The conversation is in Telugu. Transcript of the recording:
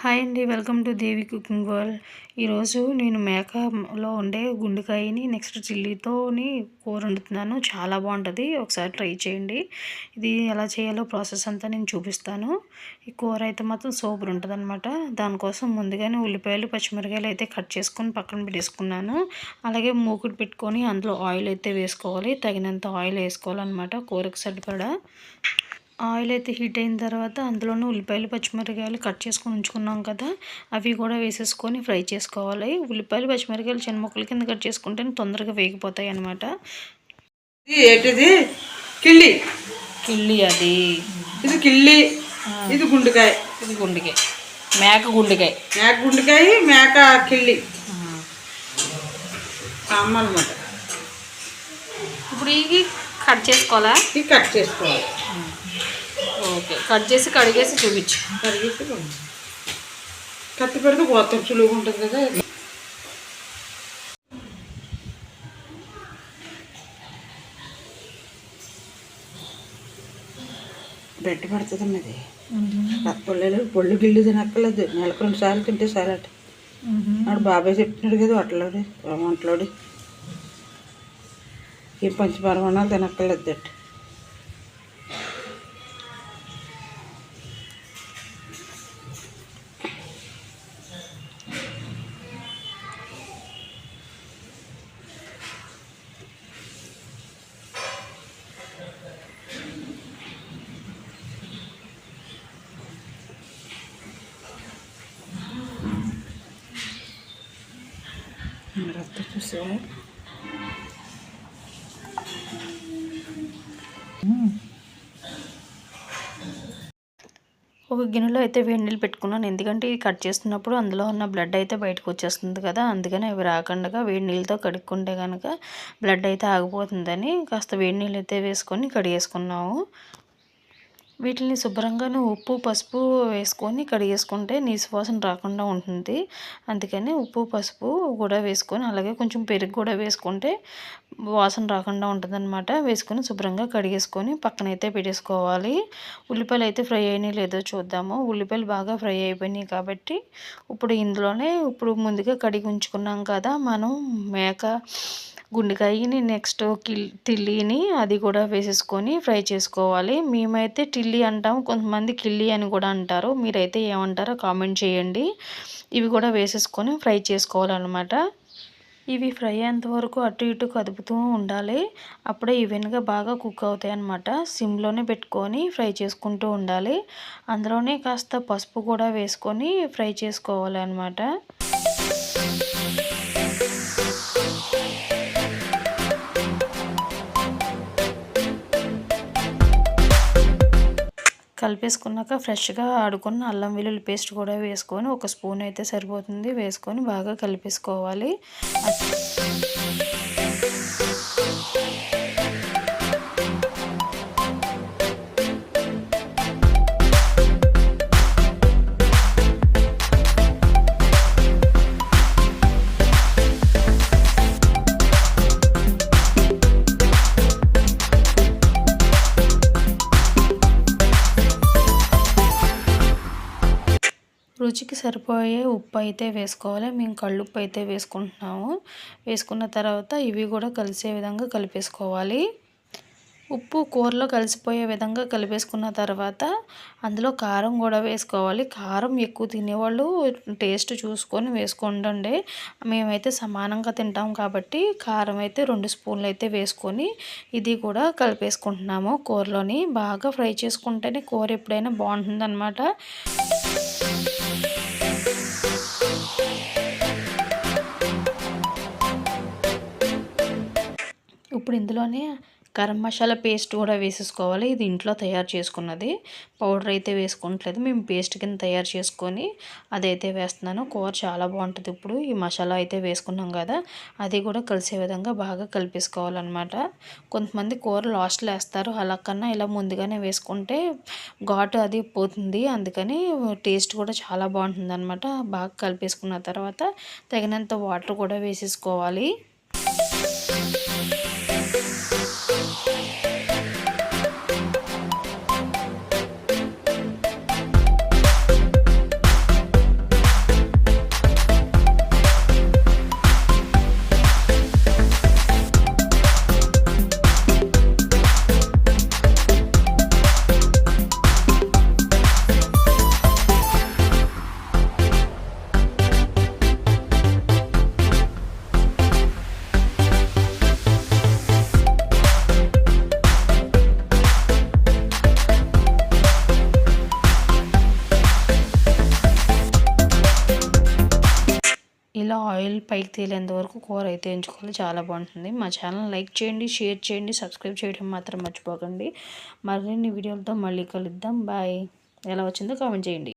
హాయ్ అండి welcome to Devi cooking world. ఈరోజు నేను మేకలో ఉండే గుండెకాయని నెక్స్ట్ చిల్లీతోని కూర వండుతున్నాను. చాలా బాగుంటుంది ఒకసారి ట్రై చేయండి. ఇది ఎలా చేయాలో ప్రాసెస్ అంతా నేను చూపిస్తాను. ఈ కూర అయితే మాత్రం సూపర్ ఉంటుంది అనమాట దానికోసం ముందుగానే ఉల్లిపాయలు పచ్చిమిరకాయలు అయితే కట్ చేసుకొని పక్కన పెట్టేసుకున్నాను. అలాగే మూకుడు పెట్టుకొని అందులో ఆయిల్ అయితే వేసుకోవాలి. తగినంత ఆయిల్ వేసుకోవాలన్నమాట కూరకు సరిపడా. ఆయిల్ అయితే హీట్ అయిన తర్వాత అందులోనే ఉల్లిపాయలు పచ్చిమిరకాయలు కట్ చేసుకొని ఉంచుకున్నాం కదా అవి కూడా వేసేసుకొని ఫ్రై చేసుకోవాలి. ఉల్లిపాయలు పచ్చిమిరకాయలు చిన్న ముక్కల కింద కట్ చేసుకుంటే తొందరగా వేగిపోతాయి అనమాట ఇది ఏంటిది? కిళ్ళి. కిల్లి అది. ఇది కిళ్ళి. ఇది గుండెకాయ. ఇది గుండెకాయ. మేక గుండెకాయ. మేక గుండెకాయ మేక కిళ్ళి. సాంబార్ అనమాట ఇప్పుడు ఇవి కట్ చేసుకోవాలా? ఇది కట్ చేసుకోవాలి. కట్ చేసి కడిగేసి చూపించు. కరిగేసి కత్తి పెడితే పోతాం సులువుగా ఉంటుంది కదా. బెడ్ పడుతుంది అది పొల్లలు పొళ్ళు గిల్లు తినక్కర్లేదు. నెలకు రెండు సార్లు తింటే సాలట్ ఆడు బాబాయ్ చెప్తున్నాడు కదా వంటలోడి. వంటలోడి. ఏం పంచపరమాణాలు తినక్కర్లేదు దట్ రక్త చూసావా ఒక గిన్నెలో అయితే వేడి నీళ్ళు పెట్టుకున్నాను. ఎందుకంటే ఇది కట్ చేస్తున్నప్పుడు అందులో ఉన్న బ్లడ్ అయితే బయటకు వచ్చేస్తుంది కదా. అందుకని అవి రాకుండా వేడి నీళ్ళతో కడుక్కుంటే కనుక బ్లడ్ అయితే ఆగిపోతుందని కాస్త వేడి నీళ్ళు అయితే వేసుకొని కడిగేసుకున్నాము. వీటిని శుభ్రంగాను ఉప్పు పసుపు వేసుకొని కడిగేసుకుంటే నీసు వాసన రాకుండా ఉంటుంది. అందుకని ఉప్పు పసుపు కూడా వేసుకొని అలాగే కొంచెం పెరుగు కూడా వేసుకుంటే వాసన రాకుండా ఉంటుందన్నమాట. వేసుకొని శుభ్రంగా కడిగేసుకొని పక్కనైతే పెట్టేసుకోవాలి. ఉల్లిపాయలు అయితే ఫ్రై అయినాయి లేదో చూద్దాము. ఉల్లిపాయలు బాగా ఫ్రై అయిపోయినాయి కాబట్టి ఇప్పుడు ఇందులోనే ఇప్పుడు ముందుగా కడిగి ఉంచుకున్నాం కదా మనం మేక గుండెకాయని నెక్స్ట్ కిల్ తిల్లీని అది కూడా వేసేసుకొని ఫ్రై చేసుకోవాలి. మేమైతే టిల్లీ అంటాం కొంతమంది కిల్లీ అని కూడా అంటారు. మీరైతే ఏమంటారో కామెంట్ చేయండి. ఇవి కూడా వేసేసుకొని ఫ్రై చేసుకోవాలన్నమాట. ఇవి ఫ్రై అయ్యేంత వరకు అటు ఇటు కదుపుతూ ఉండాలి. అప్పుడే ఈవెన్గా బాగా కుక్ అవుతాయి అన్నమాట. సిమ్లోనే పెట్టుకొని ఫ్రై చేసుకుంటూ ఉండాలి. అందులోనే కాస్త పసుపు కూడా వేసుకొని ఫ్రై చేసుకోవాలి అన్నమాట. కలిపేసుకున్నాక ఫ్రెష్గా ఆడుకున్న అల్లం వెల్లుల్లి పేస్ట్ కూడా వేసుకొని ఒక స్పూన్ అయితే సరిపోతుంది. వేసుకొని బాగా కలిపేసుకోవాలి. రుచికి సరిపోయే ఉప్పు అయితే వేసుకోవాలి. మేము కళ్ళుప్పు అయితే వేసుకుంటున్నాము. వేసుకున్న తర్వాత ఇవి కూడా కలిసే విధంగా కలిపేసుకోవాలి. ఉప్పు కూరలో కలిసిపోయే విధంగా కలిపేసుకున్న తర్వాత అందులో కారం కూడా వేసుకోవాలి. కారం ఎక్కువ తినేవాళ్ళు టేస్ట్ చూసుకొని వేసుకోండి మేమైతే సమానంగా తింటాం కాబట్టి కారం అయితే రెండు స్పూన్లు అయితే వేసుకొని ఇది కూడా కలిపేసుకుంటున్నాము కూరలోని. బాగా ఫ్రై చేసుకుంటేనే కూర ఎప్పుడైనా బాగుంటుందన్నమాట. ఇప్పుడు ఇందులోనే గరం మసాలా పేస్ట్ కూడా వేసేసుకోవాలి. ఇది ఇంట్లో తయారు చేసుకున్నది. పౌడర్ అయితే వేసుకోవట్లేదు. మేము పేస్ట్ కింద తయారు చేసుకొని అదైతే వేస్తున్నాను. కూర చాలా బాగుంటుంది ఇప్పుడు. ఈ మసాలా అయితే వేసుకున్నాం కదా అది కూడా కలిసే విధంగా బాగా కలిపేసుకోవాలన్నమాట. కొంతమంది కూర లాస్ట్లో వేస్తారు. అలా కన్నా ఇలా ముందుగానే వేసుకుంటే ఘాటు అది పోతుంది. అందుకని టేస్ట్ కూడా చాలా బాగుంటుంది అనమాట బాగా కలిపేసుకున్న తర్వాత తగినంత వాటర్ కూడా వేసేసుకోవాలి. ఆయిల్ పైకి తేలేంత వరకు కూర అయితే ఎంచుకోవాలి. చాలా బాగుంటుంది. మా ఛానల్ లైక్ చేయండి షేర్ చేయండి సబ్స్క్రైబ్ చేయడం మాత్రం మర్చిపోకండి. మరిన్ని వీడియోలతో మళ్ళీ కలుద్దాం. బాయ్. ఎలా వచ్చిందో కామెంట్ చేయండి.